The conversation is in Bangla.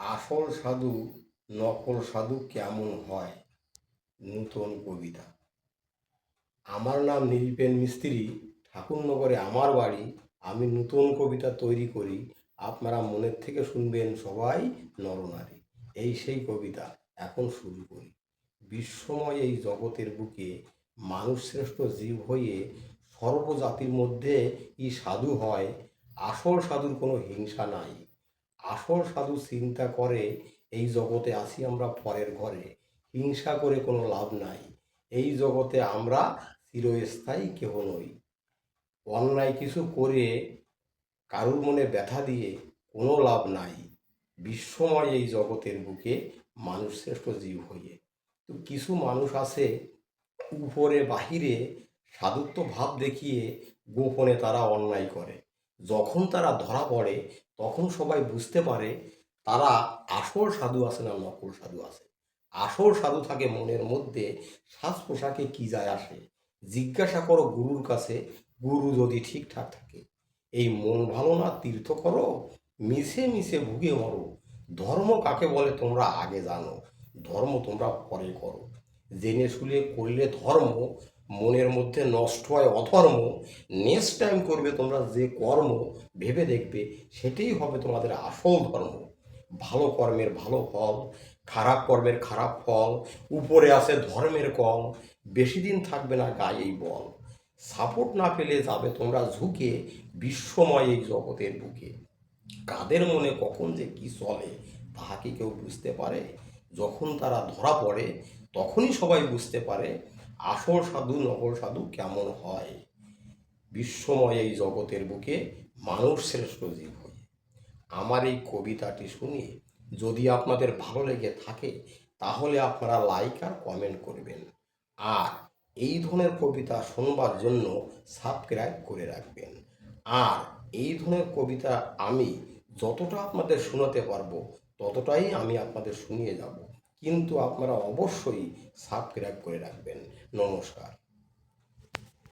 আসল সাধু, নকল সাধু কেমন হয়? নূতন কবিতা। আমার নাম নীলপেন মিস্ত্রি। ঠাকুরনগরে আমার বাড়ি। আমি নূতন কবিতা তৈরি করি। আপনারা মনের থেকে শুনবেন সবাই নরনারী। এই সেই কবিতা এখন শুরু করি। বিশ্বময় এই জগতের বুকে মানুষ শ্রেষ্ঠ জীব হয়ে সর্বজাতির মধ্যে ই সাধু হয়। আসল সাধুর কোনো হিংসা নাই। আসল সাধু চিন্তা করে, এই জগতে আসি আমরা পরের ঘরে, হিংসা করে কোনো লাভ নাই, এই জগতে আমরা চিরস্থায়ী কেহ নই। অন্যায় কিছু করে কারুর মনে ব্যথা দিয়ে কোনো লাভ নাই। বিশ্বময় এই জগতের বুকে মানুষ শ্রেষ্ঠ জীব হয়ে তো কিছু মানুষ আছে, উপরে বাহিরে সাধুত্ব ভাব দেখিয়ে গোপনে তারা অন্যায় করে। যখন তারা ধরা পড়ে তখন সবাই বুঝতে পারে তারা আসল সাধু আছে না নকল সাধু আছে। আসল সাধু থাকে মনের মধ্যে সাজ পোশাকে কি যায় আসে? জিজ্ঞাসা করো গুরুর কাছে, গুরু যদি ঠিকঠাক থাকে। এই মন ভালো না, তীর্থ করো, মিশে মিশে ভুগে মরো। ধর্ম কাকে বলে তোমরা আগে জানো, ধর্ম তোমরা পরে করো। জেনে শুলে করলে ধর্ম মনের মধ্যে নষ্ট হয়, অধর্ম নেক্সট টাইম করবে তোমরা যে কর্ম ভেবে দেখবে, সেটাই হবে তোমাদের আসল ধর্ম। ভালো কর্মের ভালো ফল, খারাপ কর্মের খারাপ ফল, উপরে আছে ধর্মের কল, বেশি দিন থাকবে না গায়ে এই বল। সাপোর্ট না পেলে যাবে তোমরা ঝুঁকে বিশ্বময় এই জগতের বুকে। কাদের মনে কখন যে কি চলে, তাহা কি কেউ বুঝতে পারে? যখন তারা ধরা পড়ে, তখনই সবাই বুঝতে পারে আসল সাধু নকল সাধু কেমন হয়? বিশ্বময় এই জগতের বুকে মানুষ শ্রেষ্ঠ জীব হয়ে। আমার এই কবিতাটি শুনে যদি আপনাদের ভালো লেগে থাকে, তাহলে আপনারা লাইক আর কমেন্ট করবেন। আর এই ধরনের কবিতা শোনবার জন্য সাবস্ক্রাইব করে রাখবেন। আর এই ধরনের কবিতা আমি যতটা আপনাদের শোনাতে পারব, ততটাই আমি আপনাদের শুনিয়ে যাব। কিন্তু আপনারা অবশ্যই সাবস্ক্রাইব করে রাখবেন। নমস্কার।